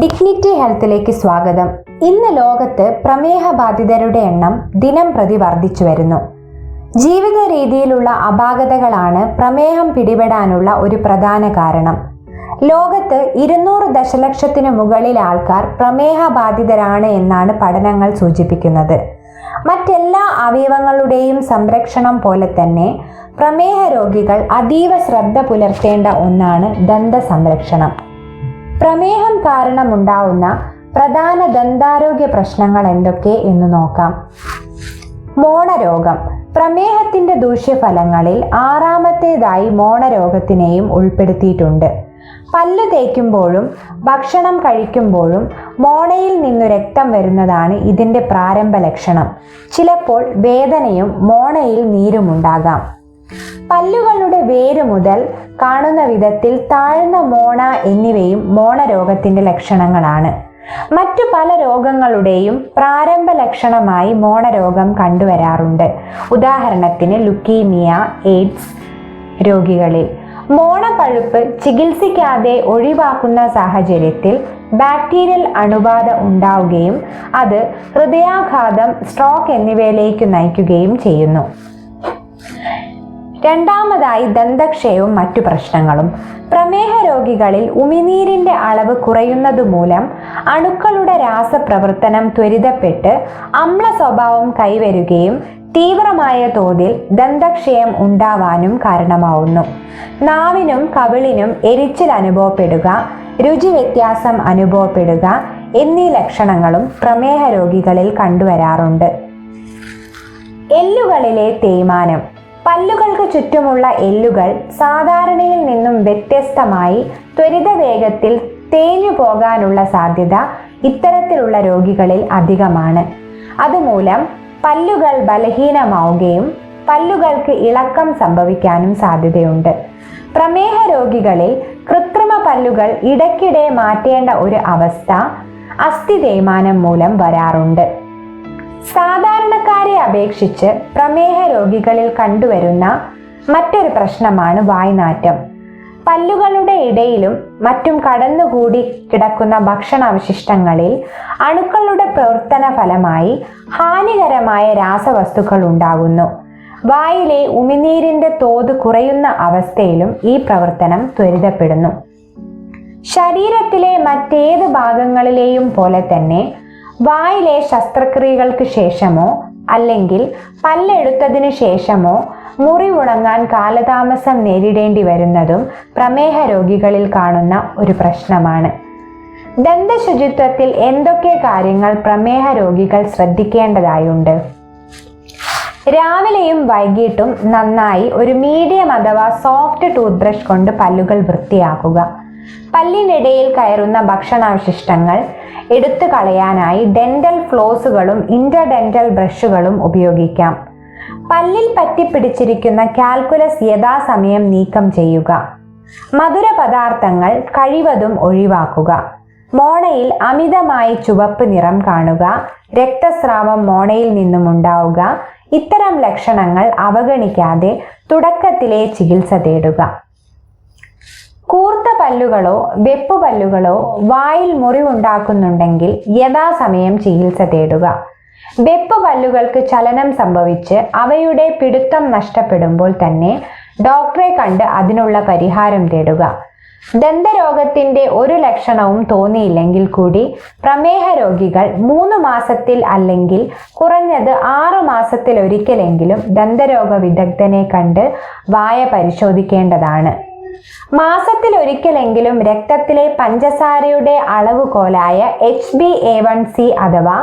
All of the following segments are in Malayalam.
ഡിഗ്നിറ്റി ഹെൽത്തിലേക്ക് സ്വാഗതം. ഇന്ന് ലോകത്ത് പ്രമേഹ ബാധിതരുടെ എണ്ണം ദിനം പ്രതി വർദ്ധിച്ചു വരുന്നു. ജീവിത രീതിയിലുള്ള അപാകതകളാണ് പ്രമേഹം പിടിപെടാനുള്ള ഒരു പ്രധാന കാരണം. ലോകത്ത് ഇരുന്നൂറ് ദശലക്ഷത്തിനു മുകളിൽ ആൾക്കാർ പ്രമേഹ ബാധിതരാണ് എന്നാണ് പഠനങ്ങൾ സൂചിപ്പിക്കുന്നത്. മറ്റെല്ലാ അവയവങ്ങളുടെയും സംരക്ഷണം പോലെ തന്നെ പ്രമേഹ രോഗികൾ അതീവ ശ്രദ്ധ പുലർത്തേണ്ട ഒന്നാണ് ദന്ത സംരക്ഷണം. പ്രമേഹം കാരണമുണ്ടാവുന്ന പ്രധാന ദന്താരോഗ്യ പ്രശ്നങ്ങൾ എന്തൊക്കെ എന്ന് നോക്കാം. മോണരോഗം. പ്രമേഹത്തിന്റെ ദൂഷ്യഫലങ്ങളിൽ ആറാമത്തേതായി മോണരോഗത്തിനെയും ഉൾപ്പെടുത്തിയിട്ടുണ്ട്. പല്ല് തേക്കുമ്പോഴും ഭക്ഷണം കഴിക്കുമ്പോഴും മോണയിൽ നിന്നു രക്തം വരുന്നതാണ് ഇതിന്റെ പ്രാരംഭ ലക്ഷണം. ചിലപ്പോൾ വേദനയും മോണയിൽ നീരുമുണ്ടാകാം. പല്ലുകളുടെ വേര് മുതൽ കാണുന്ന വിധത്തിൽ താഴ്ന്ന മോണ എന്നിവയും മോണരോഗത്തിന്റെ ലക്ഷണങ്ങളാണ്. മറ്റു പല രോഗങ്ങളുടെയും പ്രാരംഭ ലക്ഷണമായി മോണരോഗം കണ്ടുവരാറുണ്ട്. ഉദാഹരണത്തിന് ലുക്കീമിയ എയ്ഡ്സ് രോഗികളിൽ. മോണപ്പഴുപ്പ് ചികിത്സിക്കാതെ ഒഴിവാക്കുന്ന സാഹചര്യത്തിൽ ബാക്ടീരിയൽ അണുബാധ ഉണ്ടാവുകയും അത് ഹൃദയാഘാതം സ്ട്രോക്ക് എന്നിവയിലേക്ക് നയിക്കുകയും ചെയ്യുന്നു. രണ്ടാമതായി ദന്തക്ഷയവും മറ്റു പ്രശ്നങ്ങളും. പ്രമേഹ രോഗികളിൽ ഉമിനീരിന്റെ അളവ് കുറയുന്നത് മൂലം അണുക്കളുടെ രാസപ്രവർത്തനം ത്വരിതപ്പെട്ട് അമ്ല സ്വഭാവം കൈവരുകയും തീവ്രമായ തോതിൽ ദന്തക്ഷയം ഉണ്ടാവാനും കാരണമാവുന്നു. നാവിനും കവിളിനും എരിച്ചിൽ അനുഭവപ്പെടുക രുചി വ്യത്യാസം അനുഭവപ്പെടുക എന്നീ ലക്ഷണങ്ങളും പ്രമേഹ രോഗികളിൽ കണ്ടുവരാറുണ്ട്. എല്ലുകളിലെ തേയ്മാനം. പല്ലുകൾക്ക് ചുറ്റുമുള്ള എല്ലുകൾ സാധാരണയിൽ നിന്നും വ്യത്യസ്തമായി ത്വരിത വേഗത്തിൽ തേഞ്ഞു പോകാനുള്ള സാധ്യത ഇത്തരത്തിലുള്ള രോഗികളിൽ അധികമാണ്. അതുമൂലം പല്ലുകൾ ബലഹീനമാവുകയും പല്ലുകൾക്ക് ഇളക്കം സംഭവിക്കാനും സാധ്യതയുണ്ട്. പ്രമേഹ രോഗികളിൽ കൃത്രിമ പല്ലുകൾ ഇടയ്ക്കിടെ മാറ്റേണ്ട ഒരു അവസ്ഥ അസ്ഥി തേയ്മാനം മൂലം വരാറുണ്ട്. സാധാരണക്കാരെ അപേക്ഷിച്ച് പ്രമേഹ രോഗികളിൽ കണ്ടുവരുന്ന മറ്റൊരു പ്രശ്നമാണ് വായ്നാറ്റം. പല്ലുകളുടെ ഇടയിലും മറ്റും കടന്നുകൂടി കിടക്കുന്ന ഭക്ഷണാവശിഷ്ടങ്ങളിൽ അണുക്കളുടെ പ്രവർത്തന ഫലമായി ഹാനികരമായ രാസവസ്തുക്കൾ ഉണ്ടാകുന്നു. വായിലെ ഉമിനീരിന്റെ തോത് കുറയുന്ന അവസ്ഥയിലും ഈ പ്രവർത്തനം ത്വരിതപ്പെടുന്നു. ശരീരത്തിലെ മറ്റേത് ഭാഗങ്ങളിലെയും പോലെ തന്നെ വായിലെ ശസ്ത്രക്രിയകൾക്ക് ശേഷമോ അല്ലെങ്കിൽ പല്ലെടുത്തതിനു ശേഷമോ മുറിവുണങ്ങാൻ കാലതാമസം നേരിടേണ്ടി വരുന്നതും പ്രമേഹ രോഗികളിൽ കാണുന്ന ഒരു പ്രശ്നമാണ്. ദന്തശുചിത്വത്തിൽ എന്തൊക്കെ കാര്യങ്ങൾ പ്രമേഹ രോഗികൾ ശ്രദ്ധിക്കേണ്ടതായുണ്ട്? രാവിലെയും വൈകിട്ടും നന്നായി ഒരു മീഡിയം അഥവാ സോഫ്റ്റ് ടൂത്ത് ബ്രഷ് കൊണ്ട് പല്ലുകൾ വൃത്തിയാക്കുക. പല്ലിനിടയിൽ കയറുന്ന ഭക്ഷണാവശിഷ്ടങ്ങൾ എടുത്തു കളയാനായി ഡെന്റൽ ഫ്ലോസുകളും ഇന്റർഡെന്റൽ ബ്രഷുകളും ഉപയോഗിക്കാം. പല്ലിൽ പറ്റിപ്പിടിച്ചിരിക്കുന്ന കാൽക്കുലസ് യഥാസമയം നീക്കം ചെയ്യുക. മധുര പദാർത്ഥങ്ങൾ കഴിവതും ഒഴിവാക്കുക. മോണയിൽ അമിതമായി ചുവപ്പ് നിറം കാണുക. രക്തസ്രാവം മോണയിൽ നിന്നും ഉണ്ടാവുക. ഇത്തരം ലക്ഷണങ്ങൾ അവഗണിക്കാതെ തുടക്കത്തിലെ ചികിത്സ തേടുക. കൂർത്ത പല്ലുകളോ വെപ്പ് പല്ലുകളോ വായിൽ മുറിവുണ്ടാക്കുന്നുണ്ടെങ്കിൽ യഥാസമയം ചികിത്സ തേടുക. വെപ്പ് പല്ലുകൾക്ക് ചലനം സംഭവിച്ച് അവയുടെ പിടുത്തം നഷ്ടപ്പെടുമ്പോൾ തന്നെ ഡോക്ടറെ കണ്ട് അതിനുള്ള പരിഹാരം തേടുക. ദന്തരോഗത്തിന്റെ ഒരു ലക്ഷണവും തോന്നിയില്ലെങ്കിൽ കൂടി പ്രമേഹ രോഗികൾ മൂന്ന് മാസത്തിൽ അല്ലെങ്കിൽ കുറഞ്ഞത് ആറു മാസത്തിൽ ഒരിക്കലെങ്കിലും ദന്തരോഗ വിദഗ്ധനെ കണ്ട് വായ പരിശോധിക്കേണ്ടതാണ്. മാസത്തിൽ ഒരിക്കലെങ്കിലും രക്തത്തിലെ പഞ്ചസാരയുടെ അളവുകോലായ H B A one C അഥവാ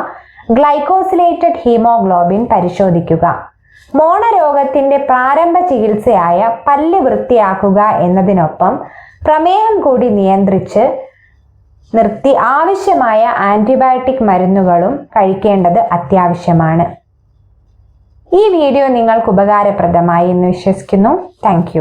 ഗ്ലൈക്കോസിലേറ്റഡ് ഹീമോഗ്ലോബിൻ പരിശോധിക്കുക. മോണരോഗത്തിന്റെ പ്രാരംഭ ചികിത്സയായ പല്ല് വൃത്തിയാക്കുക എന്നതിനൊപ്പം പ്രമേഹം കൂടി നിയന്ത്രിച്ച് നിർത്തി ആവശ്യമായ ആന്റിബയോട്ടിക് മരുന്നുകളും കഴിക്കേണ്ടത് അത്യാവശ്യമാണ്. ഈ വീഡിയോ നിങ്ങൾക്ക് ഉപകാരപ്രദമായി എന്ന് വിശ്വസിക്കുന്നു. താങ്ക്